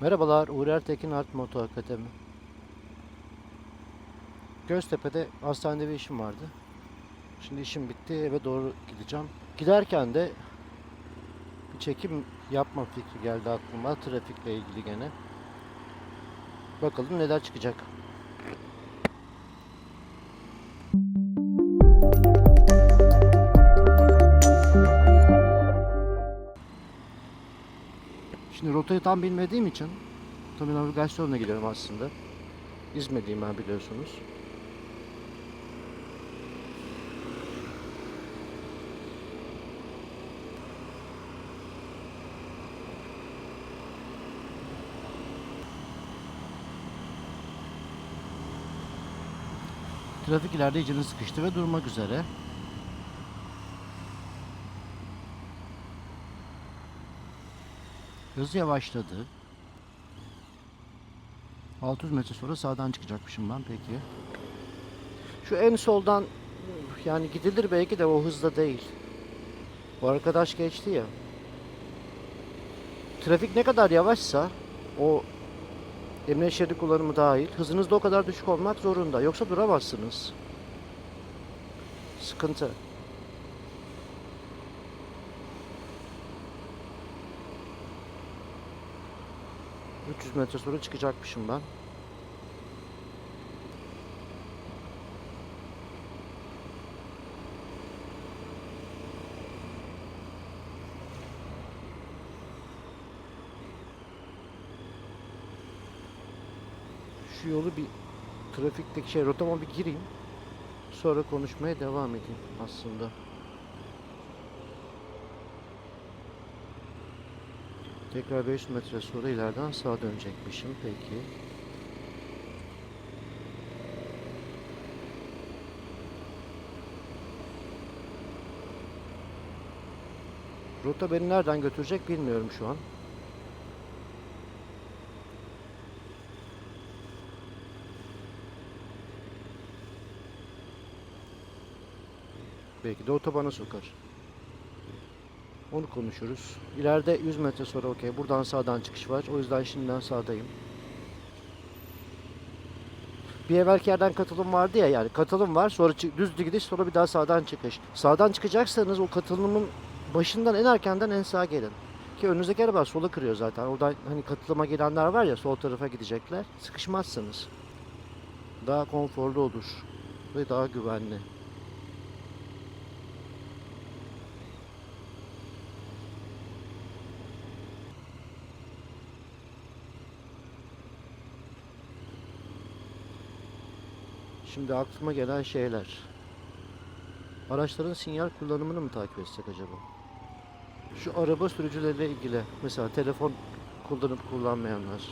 Merhabalar, Uğur Ertekin Art Moto Akademi. Göztepe'de hastanede bir işim vardı. Şimdi işim bitti, eve doğru gideceğim. Giderken de bir çekim yapma fikri geldi aklıma, trafikle ilgili gene. Bakalım neler çıkacak. Rotayı tam bilmediğim için tabii navigasyonla gidiyorum aslında. İzmirliyim ben biliyorsunuz. Trafik ileride sıkıştı ve durmak üzere. Hız yavaşladı. 600 metre sonra sağdan çıkacakmışım ben peki. Şu en soldan yani gidilir belki de o hızda değil. Bu arkadaş geçti ya. Trafik ne kadar yavaşsa o emniyet şeridi kullanımı dahil hızınız da o kadar düşük olmak zorunda. Yoksa duramazsınız. Sıkıntı. ...300 metre sonra çıkacakmışım ben. Şu yolu bir... ...trafikteki şey rotama bir gireyim. Sonra konuşmaya devam edeyim aslında. Tekrar 500 metre sonra ileriden sağa dönecekmişim peki. Rota beni nereden götürecek bilmiyorum şu an. Belki de otobana sokar. Onu konuşuruz. İleride 100 metre sonra okey. Buradan sağdan çıkış var. O yüzden şimdiden sağdayım. Bir evvelki yerden katılım vardı ya yani katılım var sonra düz gidiş sonra bir daha sağdan çıkış. Sağdan çıkacaksanız o katılımın başından en erkenden en sağa gelin. Ki önünüzdeki araba sola kırıyor zaten. Oradan hani katılıma gelenler var ya sol tarafa gidecekler. Sıkışmazsınız. Daha konforlu olur ve daha güvenli. Şimdi aklıma gelen şeyler. Araçların sinyal kullanımını mı takip etsek acaba? Şu araba sürücüleriyle ilgili. Mesela telefon kullanıp kullanmayanlar.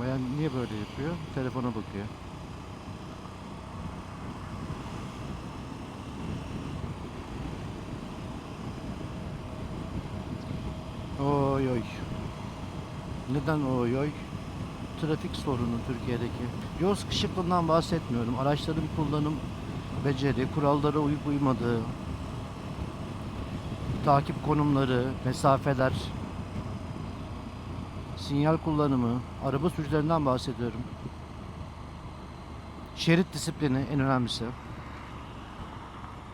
Bayan niye böyle yapıyor? Telefona bakıyor. Oy oy. Neden oy oy? Trafik sorunu Türkiye'deki. Yol sıkışıklığından bahsetmiyorum. Araçların kullanım beceri, kurallara uyup uymadığı, takip konumları, mesafeler, sinyal kullanımı, araba sürücülerinden bahsediyorum. Şerit disiplini en önemlisi.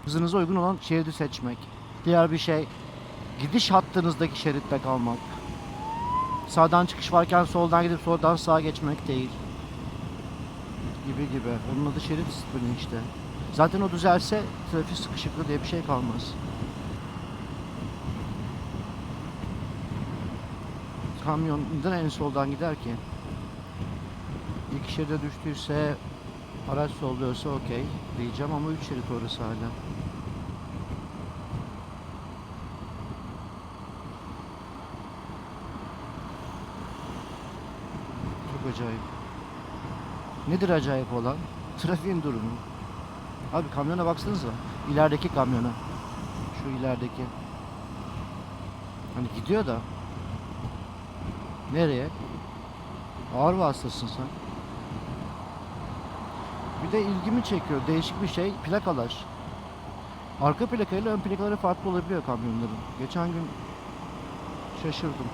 Hızınıza uygun olan şeridi seçmek. Diğer bir şey gidiş hattınızdaki şeritte kalmak. Sağdan çıkış varken soldan gidip soldan sağa geçmek değil. Gibi gibi. Onun adı şerit disiplini işte. Zaten o düzelse trafik sıkışıklığı diye bir şey kalmaz. Kamyon neden en soldan gider ki? İlk şeride düştüyse araç solluyorsa okey diyeceğim ama üç şerit orası hala. Acayip. Nedir acayip olan? Trafiğin durumu. Abi kamyona baksanıza. İlerideki kamyona. Şu ilerideki. Hani gidiyor da. Nereye? Ağır vasıtasın sen. Bir de ilgimi çekiyor. Değişik bir şey. Plakalar. Arka plakayla ön plakaları farklı olabiliyor kamyonların. Geçen gün şaşırdım.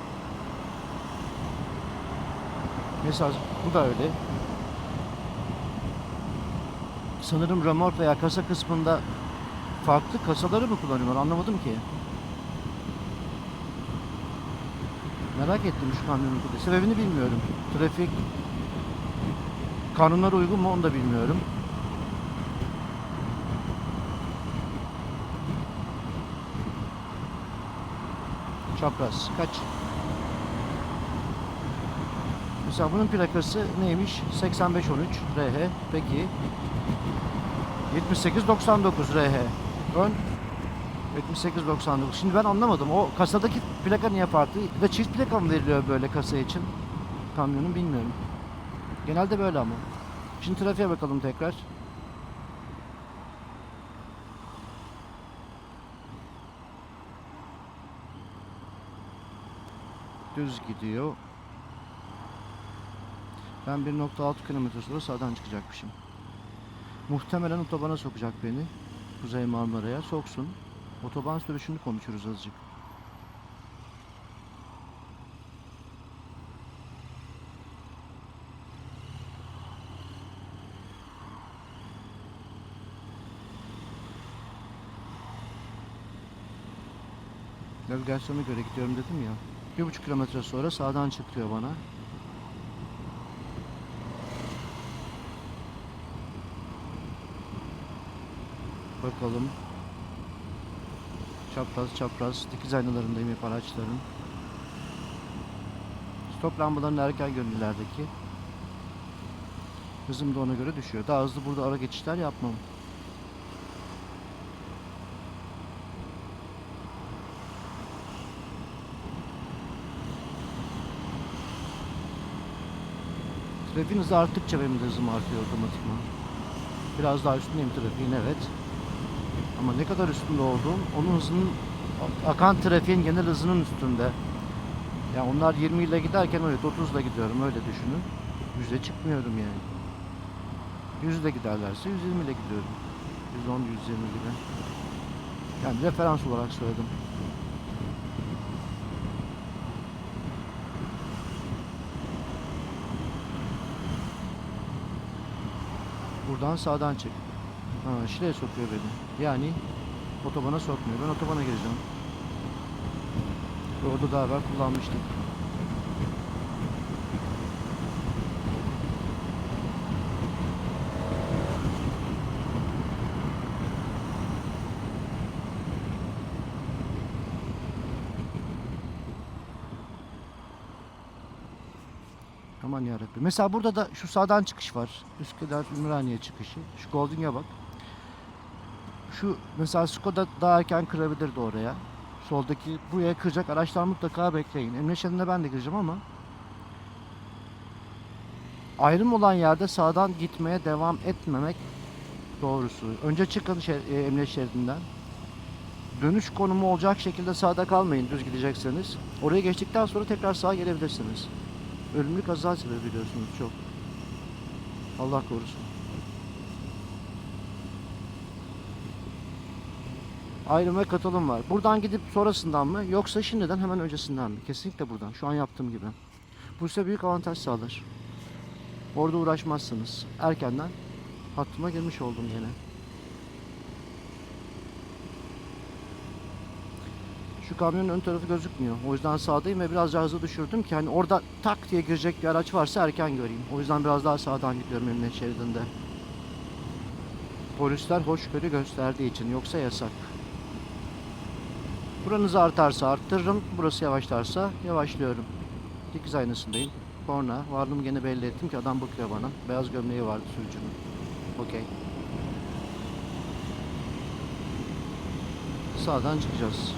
Mesela bu da öyle. Sanırım remork veya kasa kısmında farklı kasaları mı kullanıyorlar anlamadım ki. Merak ettim şu kamyonun. Sebebini bilmiyorum. Trafik kanunlara uygun mu onu da bilmiyorum. Çapraz. Kaç? Mesela bunun plakası neymiş? 8513 RH. Peki. 7899 RH. Ön 7899. Şimdi ben anlamadım. O kasadaki plaka niye farklı? Da çift plaka mı veriliyor böyle kasa için? Kamyonun bilmiyorum. Genelde böyle ama. Şimdi trafiğe bakalım tekrar. Düz gidiyor. Ben 1.6 km sonra sağdan çıkacakmışım. Muhtemelen otobana sokacak beni. Kuzey Marmara'ya soksun. Otoban sürüşünü konuşuruz azıcık. Navigasyona göre gidiyorum dedim ya. Bir buçuk kilometre sonra sağdan çık diyor bana. Bakalım. Çapraz çapraz dikiz aynalarındayım hep araçların. Stop lambalarının erken görünürlerdeki. Hızım da ona göre düşüyor. Daha hızlı burada ara geçişler yapmam. Trafiğin hızı arttıkça benim de hızım artıyor otomatikman. Biraz daha üstündeyim trafiğin evet. Ama ne kadar üstünde olduğum onun hızının akan trafiğin genel hızının üstünde. Ya onlar 20 ile giderken evet 30 ile gidiyorum öyle düşünün. 100'e çıkmıyorum yani. 100 ile giderlerse 120 ile gidiyorum. 110 120 gibi. Yani referans olarak söyledim. Buradan sağdan çık. Ha, şuraya sokuyor beni. Yani otobana sokmuyor. Ben otobana gireceğim. Orada daha evvel kullanmıştık. Aman yarabbim. Mesela burada da şu sağdan çıkış var. Üsküdar Ümraniye çıkışı. Şu Golding'e bak. Şu mesela Skoda daha erken kırabilirdi oraya. Soldaki buraya kıracak araçlar mutlaka bekleyin. Emniyet şeridine ben de gireceğim ama ayrım olan yerde sağdan gitmeye devam etmemek doğrusu. Önce çıkın şey, e, emniyet şeridinden. Dönüş konumu olacak şekilde sağda kalmayın düz gidecekseniz. Oraya geçtikten sonra tekrar sağa gelebilirsiniz. Ölümlü kaza sebebi biliyorsunuz çok. Allah korusun. Ayrım ve katılım var. Buradan gidip sonrasından mı yoksa şimdiden hemen öncesinden mi? Kesinlikle buradan. Şu an yaptığım gibi. Bu size büyük avantaj sağlar. Orada uğraşmazsınız. Erkenden hattıma girmiş oldum yine. Şu kamyonun ön tarafı gözükmüyor. O yüzden sağdayım ve biraz daha hızlı düşürdüm ki hani orada tak diye girecek bir araç varsa erken göreyim. O yüzden biraz daha sağdan gidiyorum emniyet şeridinde. Polisler hoşgörü gösterdiği için yoksa yasak. Buranız artarsa arttırırım. Burası yavaşlarsa yavaşlıyorum. Dikiz aynasındayım. Korna. Varlığımı gene belli ettim ki adam bakıyor bana. Beyaz gömleği vardı sürücünün. Okey. Sağdan çıkacağız.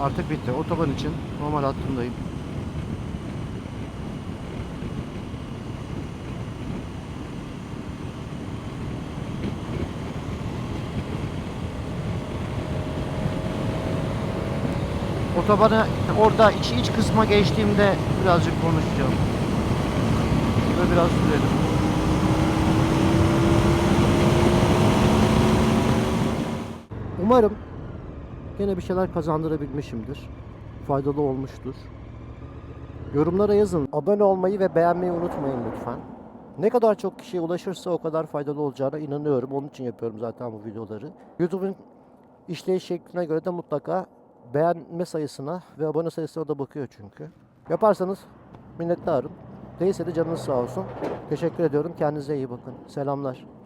Artık bitti. Otoban için normal hattımdayım. Otobana orada iç iç kısma geçtiğimde birazcık konuşacağım. Ve biraz sürelim. Umarım gene bir şeyler kazandırabilmişimdir. Faydalı olmuştur. Yorumlara yazın. Abone olmayı ve beğenmeyi unutmayın lütfen. Ne kadar çok kişiye ulaşırsa o kadar faydalı olacağına inanıyorum. Onun için yapıyorum zaten bu videoları. YouTube'un işleyiş şekline göre de mutlaka beğenme sayısına ve abone sayısına da bakıyor çünkü. Yaparsanız minnettarım. Değilse de canınız sağ olsun. Teşekkür ediyorum. Kendinize iyi bakın. Selamlar.